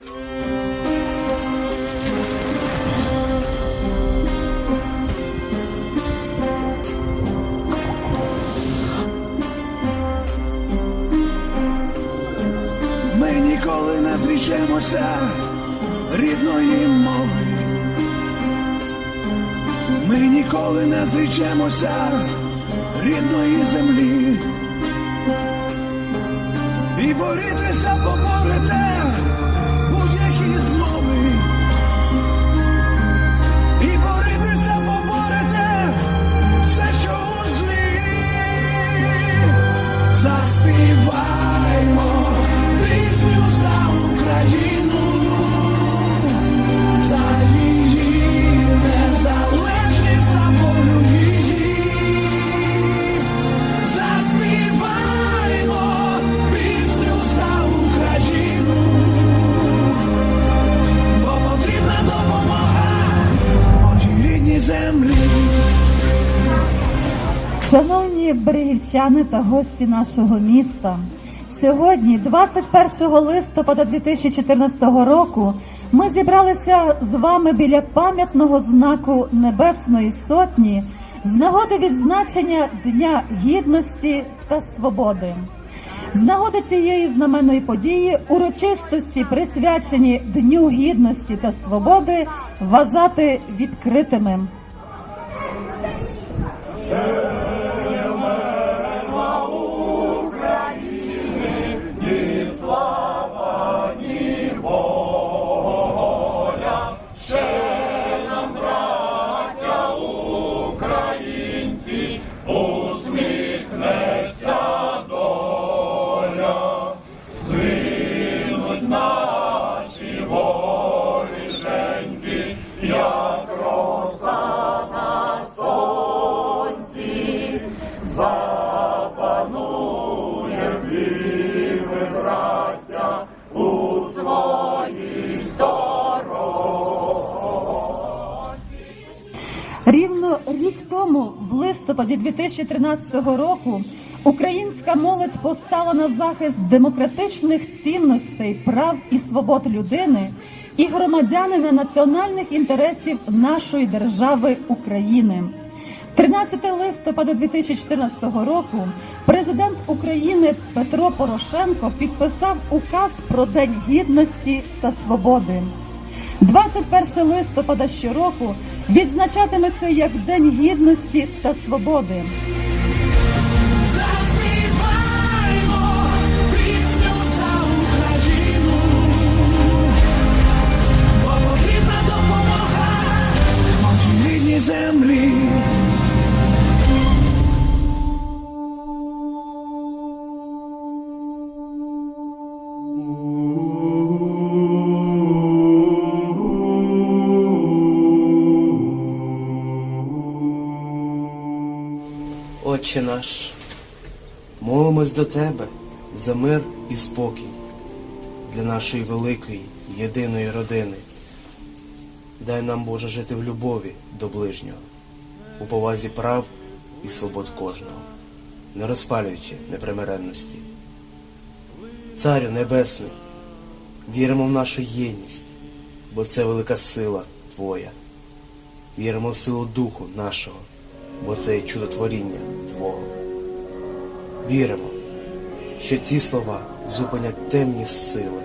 Ми ніколи не зрічемося рідної мови. Ми ніколи не зрічемося рідної землі. Шановні берегівчани та гості нашого міста, сьогодні, 21 листопада 2014 року, ми зібралися з вами біля пам'ятного знаку Небесної Сотні з нагоди відзначення Дня Гідності та Свободи. З нагоди цієї знаменної події урочистості, присвячені Дню Гідності та Свободи, вважати відкритими. Рівно рік тому, в листопаді 2013 року, українська молодь постала на захист демократичних цінностей, прав і свобод людини і громадянина національних інтересів нашої держави України. 13 листопада 2014 року президент України Петро Порошенко підписав указ про День гідності та свободи. 21 листопада щороку відзначатиметься як День гідності та свободи. Заспіваймо Отче наш, молимось до Тебе за мир і спокій для нашої великої, єдиної родини. Дай нам, Боже, жити в любові до ближнього, у повазі прав і свобод кожного, не розпалюючи непримиренності. Царю Небесний, віримо в нашу єдність, бо це велика сила Твоя. Віримо в силу Духу нашого, бо це є чудотворіння Твого. Віримо, що ці слова зупинять темні сили.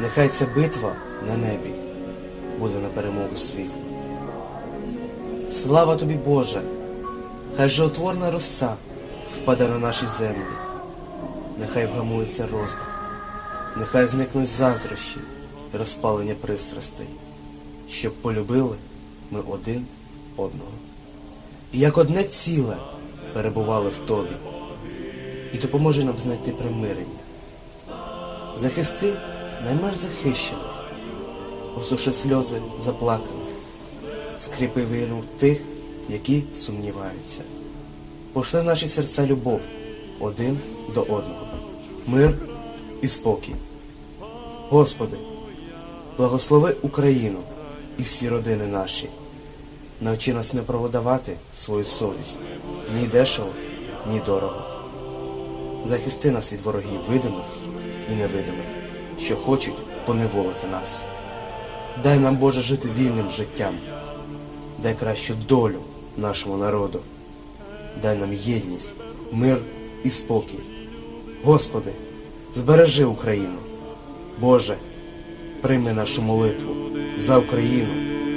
Нехай ця битва на небі буде на перемогу світла. Слава тобі, Боже! Хай животворна роса впаде на наші землі, нехай вгамується розбрат, нехай зникнуть заздрощі і розпалення пристрастей, щоб полюбили ми один одного. І як одне ціле перебували в тобі, і допоможи нам знайти примирення. Захисти найменш захищених, осуши сльози заплаканих, скріпи віру тих, які сумніваються. Пошли в наші серця любов один до одного, мир і спокій. Господи, благослови Україну і всі родини наші. Навчи нас не продавати свою совість ні дешево, ні дорого. Захисти нас від ворогів видимих і невидимих, що хочуть поневолити нас. Дай нам, Боже, жити вільним життям. Дай кращу долю нашому народу. Дай нам єдність, мир і спокій. Господи, збережи Україну. Боже, прийми нашу молитву за Україну,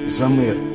за мир